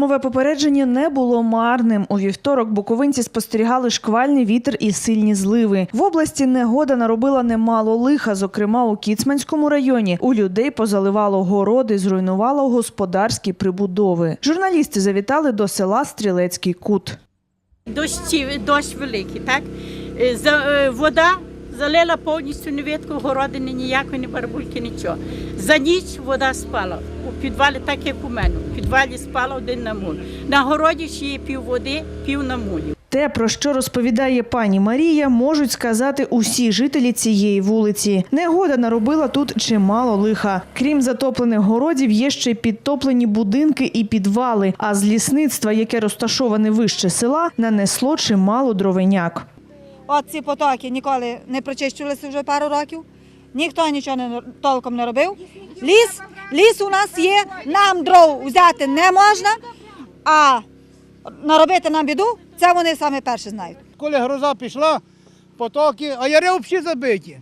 Штормове попередження не було марним. У вівторок буковинці спостерігали шквальний вітер і сильні зливи. В області негода наробила немало лиха, зокрема у Кіцманському районі. У людей позаливало городи, зруйнувало господарські прибудови. Журналісти завітали до села Стрілецький кут. Дощі, дощ великий, так? Е, е, вода залила повністю не видко, городини ніякої, ні барбульки, нічого. За ніч вода спала. У підвалі, так як у мене. Підвалі спала один на муль. На городі ще є пів води, пів на мулі. Те, про що розповідає пані Марія, можуть сказати усі жителі цієї вулиці. Негода наробила тут чимало лиха. Крім затоплених городів, є ще підтоплені будинки і підвали. А з лісництва, яке розташоване вище села, нанесло чимало дровиняк. От ці потоки ніколи не прочищувалися вже пару років. Ніхто нічого не, толком не робив. Ліс, ліс у нас є, нам дров взяти не можна, а наробити нам біду, це вони саме перші знають. Коли гроза пішла, потоки, а яри взагалі забиті.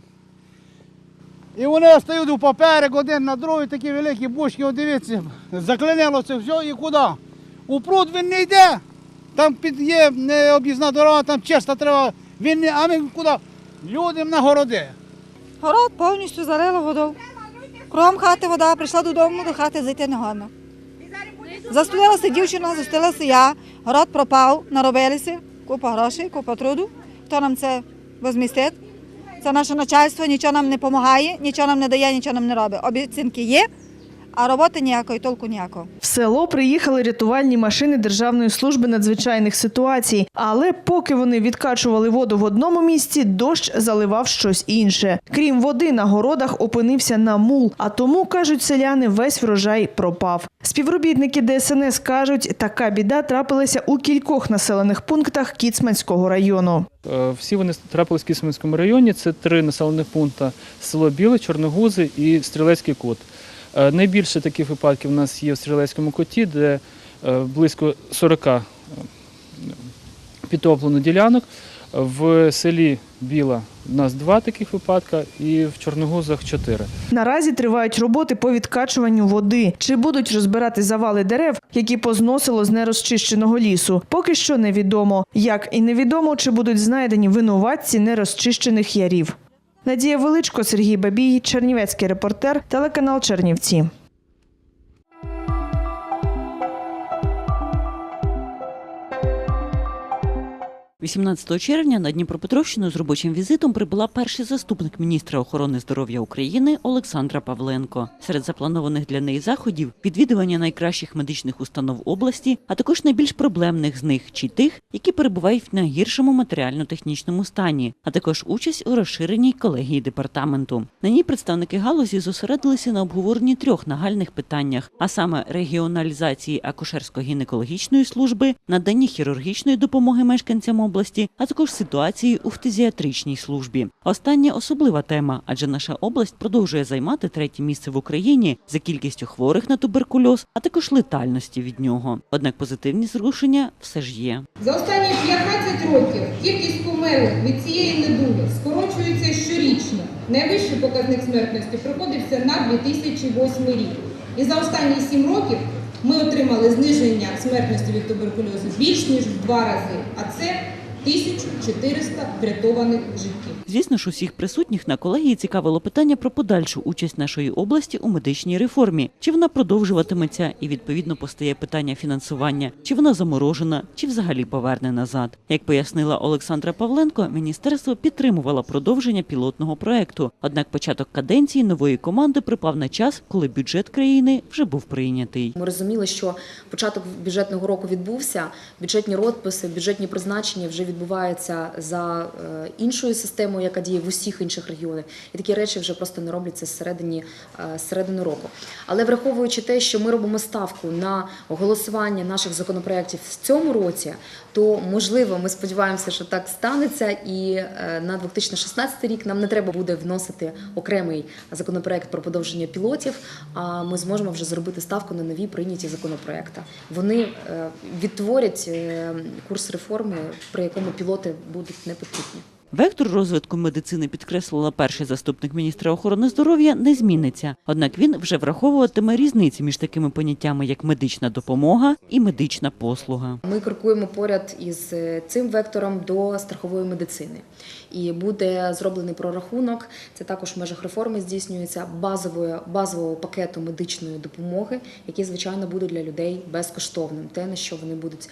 І вони стають у поперек один на другий, такі великі бушки, от дивіться, заклинило це все і куди? У пруд він не йде. Там під є не об'їзна дорога, там чиста треба. Він не, а ми куди? Людям на городи. Город повністю залило водою. Кругом хати вода, прийшла додому, до хати зайти негодно. Застудилася дівчина, застудилася я, город пропав, наробилися, купа грошей, купа труду. Хто нам це возмістить? Це наше начальство, нічого нам не допомагає, нічого нам не дає, нічого нам не робить. Обіцянки є, а роботи ніякої, толку ніякого. В село приїхали рятувальні машини Державної служби надзвичайних ситуацій. Але поки вони відкачували воду в одному місці, дощ заливав щось інше. Крім води, на городах опинився намул. А тому, кажуть селяни, весь врожай пропав. Співробітники ДСНС кажуть, така біда трапилася у кількох населених пунктах Кіцманського району. Е, Всі вони трапились в Кисменському районі. Це три населених пункти: село Біле, Чорногузи і Стрілецький кут. Е, Найбільше таких випадків у нас є в Стрілецькому коті, де е, близько 40 е, підтоплено ділянок. В селі Біла у нас два таких випадка, і в Чорногузах чотири. Наразі тривають роботи по відкачуванню води. Чи будуть розбирати завали дерев, які позносило з нерозчищеного лісу? Поки що невідомо. Як і невідомо, чи будуть знайдені винуватці нерозчищених ярів. Надія Величко, Сергій Бабій, Чернівецький репортер, телеканал Чернівці. 18 червня на Дніпропетровщину з робочим візитом прибула перший заступник міністра охорони здоров'я України Олександра Павленко. Серед запланованих для неї заходів відвідування найкращих медичних установ області, а також найбільш проблемних з них чи тих, які перебувають в найгіршому матеріально-технічному стані, а також участь у розширеній колегії департаменту. На ній представники галузі зосередилися на обговоренні трьох нагальних питаннях, а саме регіоналізації акушерсько-гінекологічної служби, наданні хірургічної допомоги мешканцям області, а також ситуації у фтизіатричній службі. Остання особлива тема, адже наша область продовжує займати третє місце в Україні за кількістю хворих на туберкульоз, а також летальності від нього. Однак позитивні зрушення все ж є. За останні 15 років кількість померлих від цієї недуги скорочується щорічно. Найвищий показник смертності приходився на 2008 рік. І за останні 7 років ми отримали зниження смертності від туберкульозу більш ніж в два рази, а це 1400 врятованих життів. Звісно ж, усіх присутніх на колегії цікавило питання про подальшу участь нашої області у медичній реформі. Чи вона продовжуватиметься, і відповідно постає питання фінансування, чи вона заморожена, чи взагалі поверне назад. Як пояснила Олександра Павленко, міністерство підтримувало продовження пілотного проекту. Однак початок каденції нової команди припав на час, коли бюджет країни вже був прийнятий. Ми розуміли, що початок бюджетного року відбувся, бюджетні розписи, бюджетні призначення вже відбуваються за е, іншою системою, яка діє в усіх інших регіонах. І такі речі вже просто не робляться з середині, е, середини року. Але враховуючи те, що ми робимо ставку на голосування наших законопроєктів в цьому році, то можливо, ми сподіваємося, що так станеться, і е, на 2016 рік нам не треба буде вносити окремий законопроект про подовження пілотів. А ми зможемо вже зробити ставку на нові прийняті законопроекти. Вони відтворять курс реформи, при якому пілоти будуть не потрібні. Вектор розвитку медицини підкреслила перший заступник міністра охорони здоров'я, не зміниться. Однак він вже враховуватиме різниці між такими поняттями, як медична допомога і медична послуга. Ми крокуємо поряд із е, цим вектором до страхової медицини. І буде зроблений прорахунок. Це також в межах реформи здійснюється базової базового пакету медичної допомоги, який звичайно буде для людей безкоштовним. Те на що вони будуть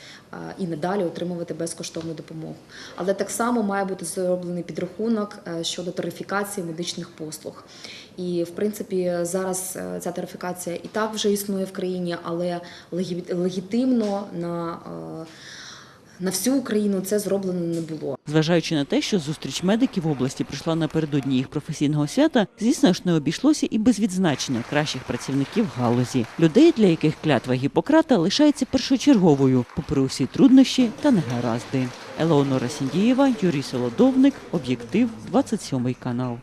і надалі отримувати безкоштовну допомогу. Але так само має бути зроблений підрахунок е, щодо тарифікації медичних послуг. І в принципі зараз е, ця тарифікація і так вже існує в країні, але легі- легітимно на, е, на всю Україну це зроблено не було. Зважаючи на те, що зустріч медиків в області прийшла напередодні їх професійного свята, звісно ж не обійшлося і без відзначення кращих працівників галузі, людей, для яких клятва Гіппократа лишається першочерговою, попри усі труднощі та негаразди. Елеонора Сіндієва, Юрій Солодовник, об'єктив, 27 канал.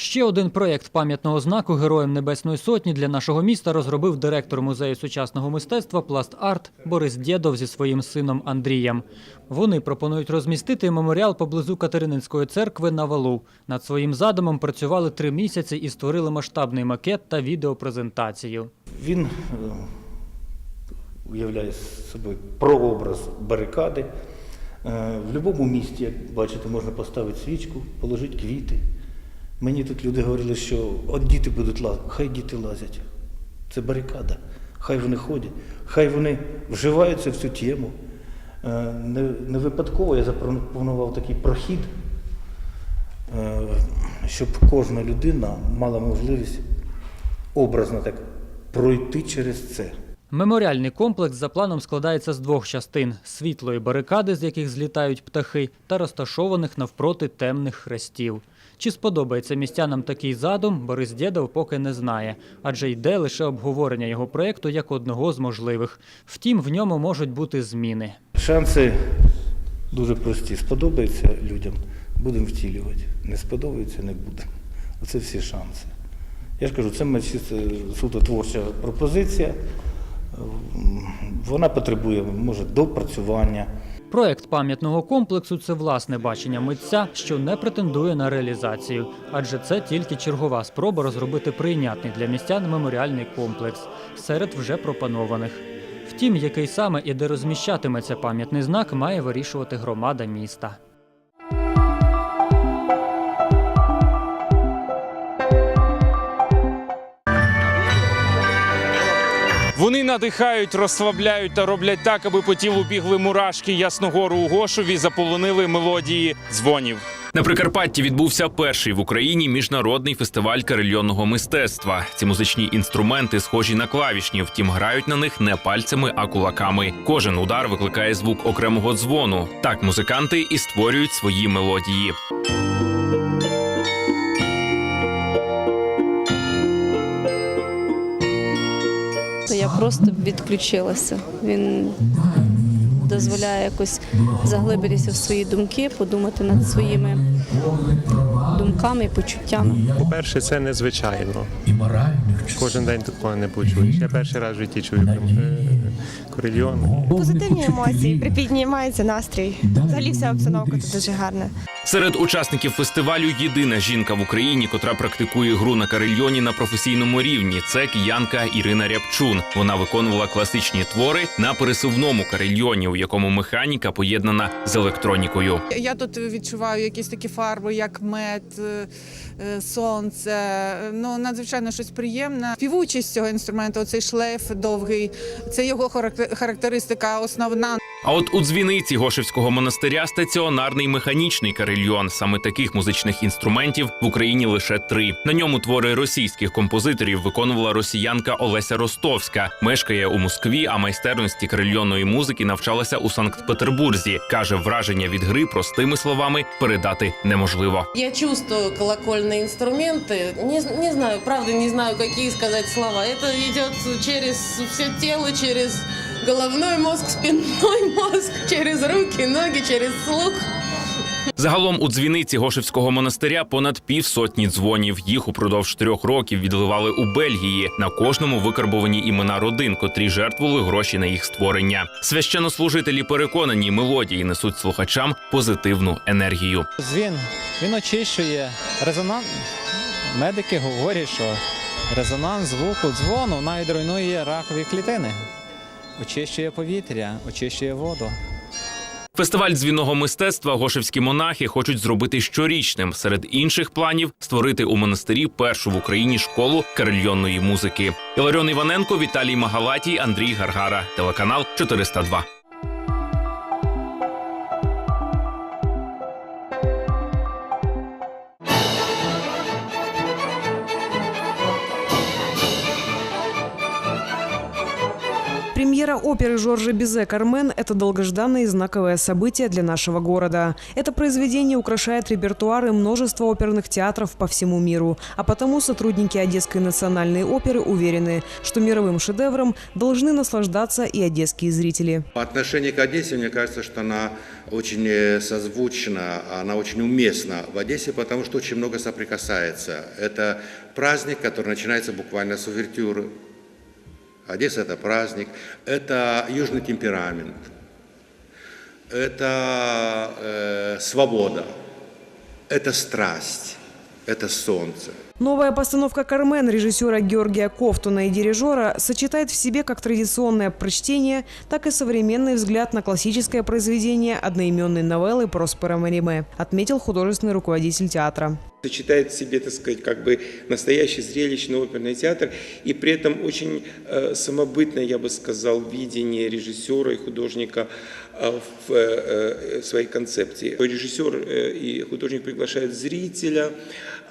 Ще один проєкт пам'ятного знаку Героям Небесної Сотні для нашого міста розробив директор музею сучасного мистецтва Пласт Арт Борис Дєдов зі своїм сином Андрієм. Вони пропонують розмістити меморіал поблизу Катерининської церкви на валу. Над своїм задумом працювали три місяці і створили масштабний макет та відеопрезентацію. Він е, уявляє собою прообраз барикади. Е, В будь-якому місті, як бачите, можна поставити свічку, положити квіти. Мені тут люди говорили, що от діти будуть лазити. Хай діти лазять. Це барикада. Хай вони ходять, хай вони вживаються в цю тему. Е, Не, не випадково я запропонував такий прохід, е, щоб кожна людина мала можливість образно так пройти через це. Меморіальний комплекс за планом складається з двох частин: світлої барикади, з яких злітають птахи, та розташованих навпроти темних хрестів. Чи сподобається містянам такий задум, Борис Дєдов поки не знає, адже йде лише обговорення його проєкту як одного з можливих. Втім, в ньому можуть бути зміни. Шанси дуже прості. Сподобається людям, будемо втілювати. Не сподобається, не будемо. Оце всі шанси. Я ж кажу, це суто творча пропозиція. Вона потребує, може, допрацювання. Проект пам'ятного комплексу це власне бачення митця, що не претендує на реалізацію, адже це тільки чергова спроба розробити прийнятний для містян меморіальний комплекс серед вже пропонованих. Втім, який саме і де розміщатиметься пам'ятний знак, має вирішувати громада міста. Вони надихають, розслабляють та роблять так, аби по тілу бігли мурашки Ясногору у Гошові заполонили мелодії дзвонів. На Прикарпатті відбувся перший в Україні міжнародний фестиваль карельйонного мистецтва. Ці музичні інструменти схожі на клавішні, втім грають на них не пальцями, а кулаками. Кожен удар викликає звук окремого дзвону. Так музиканти і створюють свої мелодії. Я просто відключилася. Він дозволяє якось заглибитися в свої думки, подумати над своїми думками і почуттями. По-перше, це незвичайно. Кожен день такого не почуєш. Я перший раз в житті чую е. Позитивні емоції, припіднімається настрій. Взагалі вся обстановка тут дуже гарна. Серед учасників фестивалю єдина жінка в Україні, котра практикує гру на карельйоні на професійному рівні. Це киянка Ірина Рябчун. Вона виконувала класичні твори на пересувному карельйоні, у якому механіка поєднана з електронікою. Я тут відчуваю якісь такі фарби, як мед, е, е, сонце. Ну надзвичайно щось приємне. Співучість цього інструменту, оцей шлейф довгий, це його характер- характеристика основна. А от у дзвіниці Гошевського монастиря стаціонарний механічний карельйон. Саме таких музичних інструментів в Україні лише три. На ньому твори російських композиторів виконувала росіянка Олеся Ростовська. Мешкає у Москві, а майстерності карельйонної музики навчалася у Санкт-Петербурзі. каже, враження від гри простими словами передати неможливо. Я чувствую колокольные инструменты. Не, не знаю, правда, не знаю, какие сказать слова. Это идет через все тело, через головной мозг, спинной мозг, через руки, ноги, через слух. Загалом у дзвіниці Гошевського монастиря понад півсотні дзвонів. Їх упродовж трьох років відливали у Бельгії. На кожному викарбовані імена родин, котрі жертвували гроші на їх створення. Священнослужителі переконані, мелодії несуть слухачам позитивну енергію. Дзвін він очищує резонанс. Медики говорять, що резонанс звуку дзвону навіть руйнує ракові клітини, очищує повітря, очищує воду. Фестиваль дзвінного мистецтва гошевські монахи хочуть зробити щорічним. Серед інших планів створити у монастирі першу в Україні школу карельйонної музики. Іларіон Іваненко, Віталій Магалатій, Андрій Гаргара, телеканал 402. Премьера оперы Жоржа Бизе «Кармен» – это долгожданное и знаковое событие для нашего города. Это произведение украшает репертуары множества оперных театров по всему миру. А потому сотрудники Одесской национальной оперы уверены, что мировым шедевром должны наслаждаться и одесские зрители. По отношению к Одессе, мне кажется, что она очень э, созвучна, она очень уместна в Одессе, потому что очень много соприкасается. Это праздник, который начинается буквально с увертюры. Одесса – это праздник, это южный темперамент, это э, свобода, это страсть, это солнце. Новая постановка «Кармен» режиссера Георгия Кофтуна и дирижера сочетает в себе как традиционное прочтение, так и современный взгляд на классическое произведение одноименной новеллы Проспера Мариме, отметил художественный руководитель театра. сочетает в себе, так сказать, как бы настоящий зрелищный оперный театр и при этом очень э, самобытное, я бы сказал, видение режиссера и художника в э, э, своей концепции. Режиссер э, и художник приглашают зрителя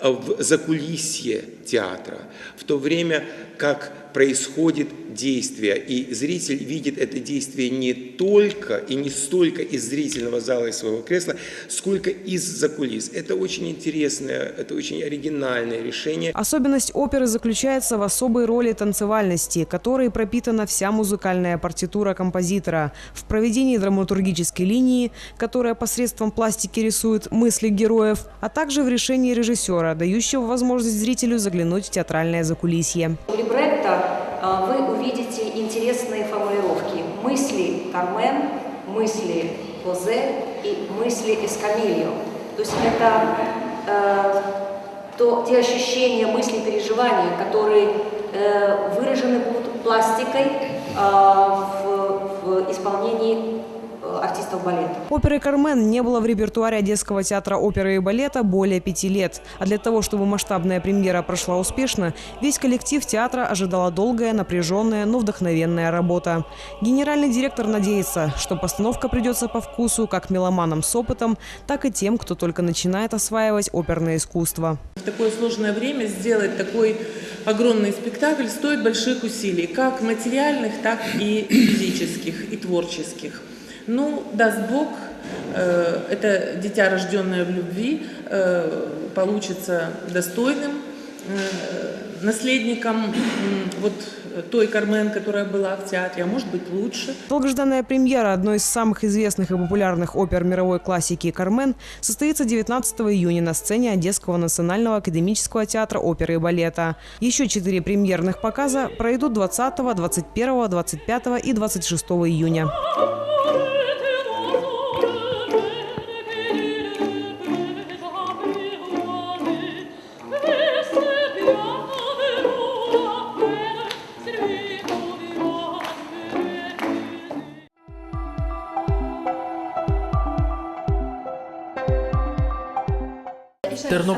э, в закулисье театра, в то время как происходит действие, и зритель видит это действие не только и не столько из зрительного зала и своего кресла, сколько из закулис. Это очень интересное, это очень оригинальное решение. Особенность оперы заключается в особой роли танцевальности, которой пропитана вся музыкальная партитура композитора, в проведении драматургической линии, которая посредством пластики рисует мысли героев, а также в решении режиссера, дающего возможность зрителю заглянуть в театральное закулисье. Либретто Кармен, мысли Хозе и мысли Эскамильо. То есть это э, то, те ощущения, мысли, переживания, которые э, выражены будут пластикой э, в, в исполнении артистов балета. Оперы «Кармен» не было в репертуаре Одесского театра оперы и балета более пяти лет. А для того, чтобы масштабная премьера прошла успешно, весь коллектив театра ожидала долгая, напряженная, но вдохновенная работа. Генеральный директор надеется, что постановка придется по вкусу как меломанам с опытом, так и тем, кто только начинает осваивать оперное искусство. В такое сложное время сделать такой огромный спектакль стоит больших усилий, как материальных, так и физических, и творческих. Ну, даст Бог, э, это дитя, рожденное в любви, э, получится достойным э, наследником вот той Кармен, которая была в театре, а может быть лучше. Долгожданная премьера одной из самых известных и популярных опер мировой классики «Кармен» состоится 19 июня на сцене Одесского национального академического театра оперы и балета. Еще четыре премьерных показа пройдут 20, 21, 25 и 26 июня.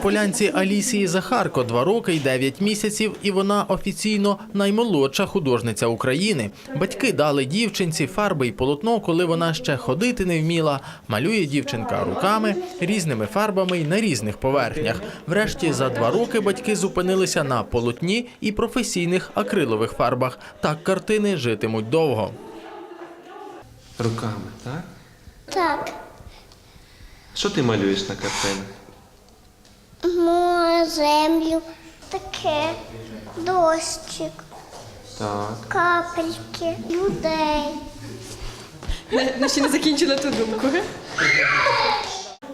Тернополянці Алісії Захарко два роки й дев'ять місяців, і вона офіційно наймолодша художниця України. Батьки дали дівчинці фарби й полотно, коли вона ще ходити не вміла. Малює дівчинка руками, різними фарбами й на різних поверхнях. Врешті за два роки батьки зупинилися на полотні і професійних акрилових фарбах. Так картини житимуть довго. Руками, так? Так, Що ти малюєш на картинах? Море, землю, таке, дощик, Так. капельки, людей. Ми ще не закінчила ту думку.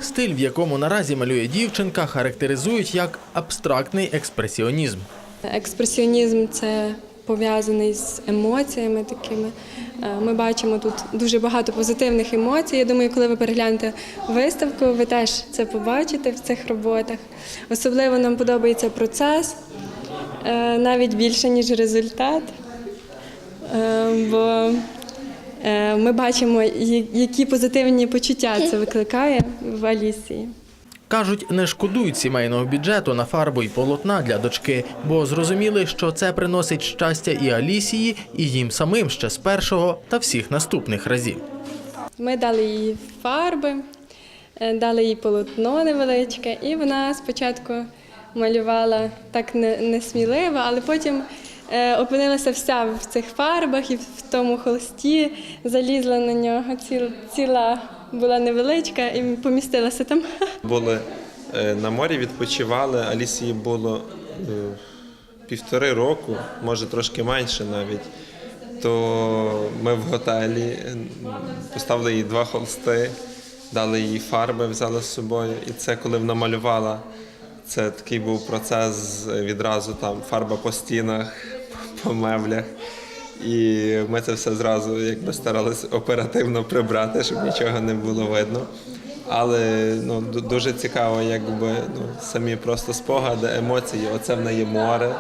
Стиль, в якому наразі малює дівчинка, характеризують як абстрактний експресіонізм. Експресіонізм це пов'язаний з емоціями такими. Е, Ми бачимо тут дуже багато позитивних емоцій. Я думаю, коли ви переглянете виставку, ви теж це побачите в цих роботах. Особливо нам подобається процес, е, навіть більше, ніж результат. Е, Бо ми бачимо, які позитивні почуття це викликає в Алісії. Кажуть, не шкодують сімейного бюджету на фарбу і полотна для дочки, бо зрозуміли, що це приносить щастя і Алісії, і їм самим ще з першого та всіх наступних разів. Ми дали їй фарби, е, дали їй полотно невеличке, і вона спочатку малювала так несміливо, але потім е, опинилася вся в цих фарбах і в тому холсті, залізла на нього. Ціл- Ціла була невеличка і помістилася там. Були е, на морі, відпочивали. Алісії було е, півтори року, може трошки менше навіть. То ми в готелі е, поставили їй два холсти, дали їй фарби, взяли з собою. І це коли вона малювала. Це такий був процес відразу там фарба по стінах, по меблях. І ми це все зразу якби старалися оперативно прибрати, щоб нічого не було видно. Але ну, дуже цікаво, якби ну, самі просто спогади, емоції. Оце в неї море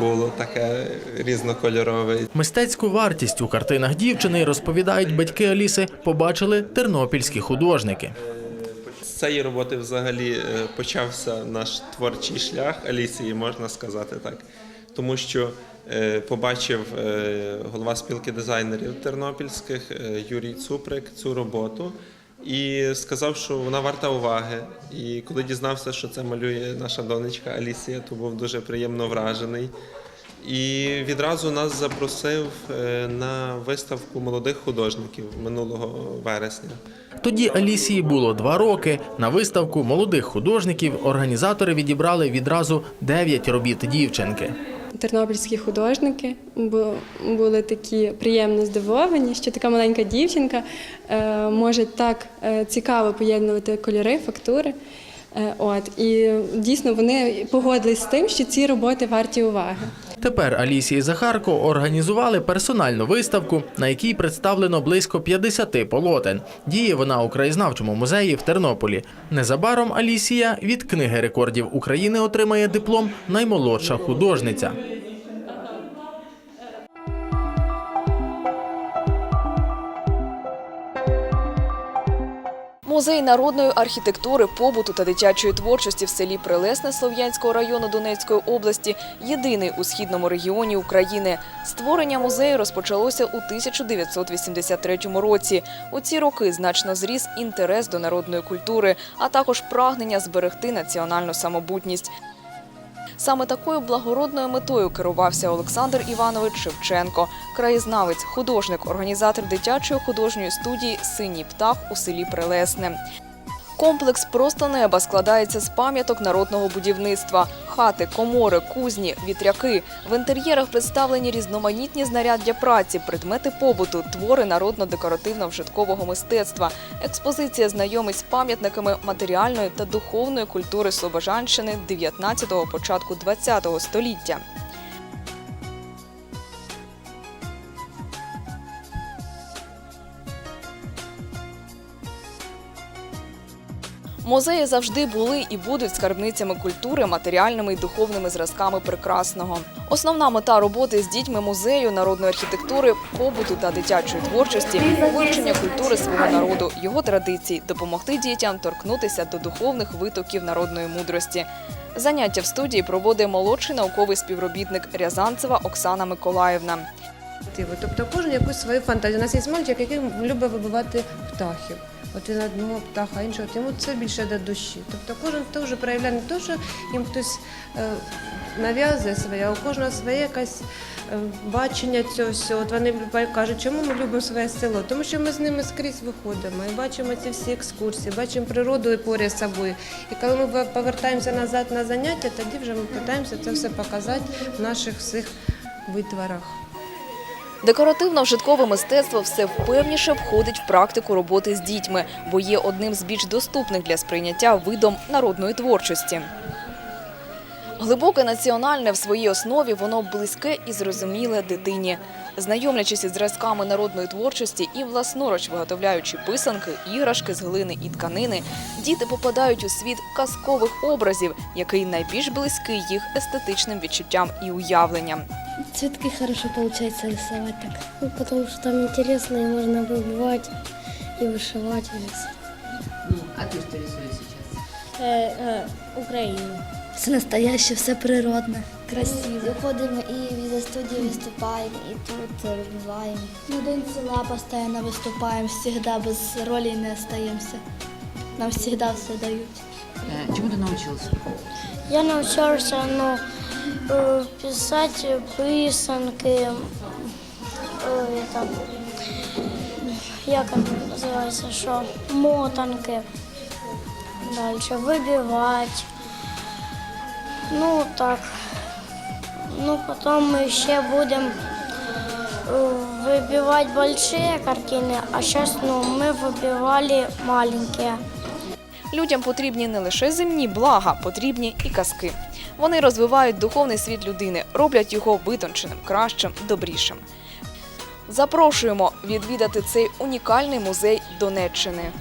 було таке різнокольорове. Мистецьку вартість у картинах дівчини, розповідають батьки Аліси, побачили тернопільські художники. З цієї роботи взагалі е, почався наш творчий шлях Алісії, можна сказати так. Тому що побачив е, голова спілки дизайнерів тернопільських е, Юрій Цуприк цю роботу і сказав, що вона варта уваги. І коли дізнався, що це малює наша донечка Алісія, то був дуже приємно вражений. І відразу нас запросив е, на виставку молодих художників минулого вересня. Тоді Алісії було два роки. На виставку молодих художників організатори відібрали відразу дев'ять робіт дівчинки. Тернопільські художники бу- були такі приємно здивовані, що така маленька дівчинка е, може так е, цікаво поєднувати кольори, фактури. Е, От і дійсно вони погодились з тим, що ці роботи варті уваги. Тепер Алісії Захарко організували персональну виставку, на якій представлено близько 50 полотен. Діє вона у краєзнавчому музеї в Тернополі. Незабаром Алісія від книги рекордів України отримає диплом наймолодша художниця. Музей народної архітектури, побуту та дитячої творчості в селі Прилесне Слов'янського району Донецької області єдиний у східному регіоні України. Створення музею розпочалося у 1983 році. У ці роки значно зріс інтерес до народної культури, а також прагнення зберегти національну самобутність. Саме такою благородною метою керувався Олександр Іванович Шевченко, краєзнавець, художник, організатор дитячої художньої студії Синій птах у селі Прилесне. Комплекс просто неба складається з пам'яток народного будівництва: хати, комори, кузні, вітряки. В інтер'єрах представлені різноманітні знаряддя праці, предмети побуту, твори народно-декоративно-вжиткового мистецтва. Експозиція знайомить з пам'ятниками матеріальної та духовної культури Слобожанщини 19-го, початку 20-го століття. Музеї завжди були і будуть скарбницями культури, матеріальними і духовними зразками прекрасного. Основна мета роботи з дітьми музею народної архітектури, побуту та дитячої творчості вивчення культури свого народу, його традицій, допомогти дітям торкнутися до духовних витоків народної мудрості. Заняття в студії проводить молодший науковий співробітник Рязанцева Оксана Миколаївна. Тобто кожен якусь свою фантазію. У нас є мальчик, який любить вибивати птахів. Він одного птаха, іншого, йому це більше до душі. Тобто кожен хто вже проявляє не те, що їм хтось е, нав'язує своє, а у кожного своє якесь е, бачення цього всього. От вони кажуть, чому ми любимо своє село? Тому що ми з ними скрізь виходимо і бачимо ці всі екскурсії, бачимо природу і поряд з собою. І коли ми повертаємося назад на заняття, тоді вже ми намагаємося це все показати в наших всіх витворах. Декоративно-вжиткове мистецтво все впевніше входить в практику роботи з дітьми, бо є одним з більш доступних для сприйняття видом народної творчості. Глибоке національне в своїй основі воно близьке і зрозуміле дитині. Знайомлячись із зразками народної творчості і власноруч виготовляючи писанки, іграшки з глини і тканини, діти попадають у світ казкових образів, який найбільш близький їх естетичним відчуттям і уявленням. Цветки хорошо получается рисовать так. Ну, потому что там интересно, и можно выбивать и вышивать. и рисовать. А ты что рисуешь сейчас? Э, э, Украину. Все настоящее, все природне, красиво. Виходимо і за студію виступаємо, і тут розбиваємо. На День села постійно виступаємо, завжди без ролі не остаємося. Нам завжди все дають. Э, Чему ты научился? Я навчався ну, е, писати писанки, е, там, як воно називається, що мотанки, далі вибивати. Ну так. Ну, потім ми ще будемо е, вибивати великі картини, а зараз ну, ми вибивали маленькі. Людям потрібні не лише земні блага, потрібні і казки. Вони розвивають духовний світ людини, роблять його витонченим, кращим, добрішим. Запрошуємо відвідати цей унікальний музей Донеччини.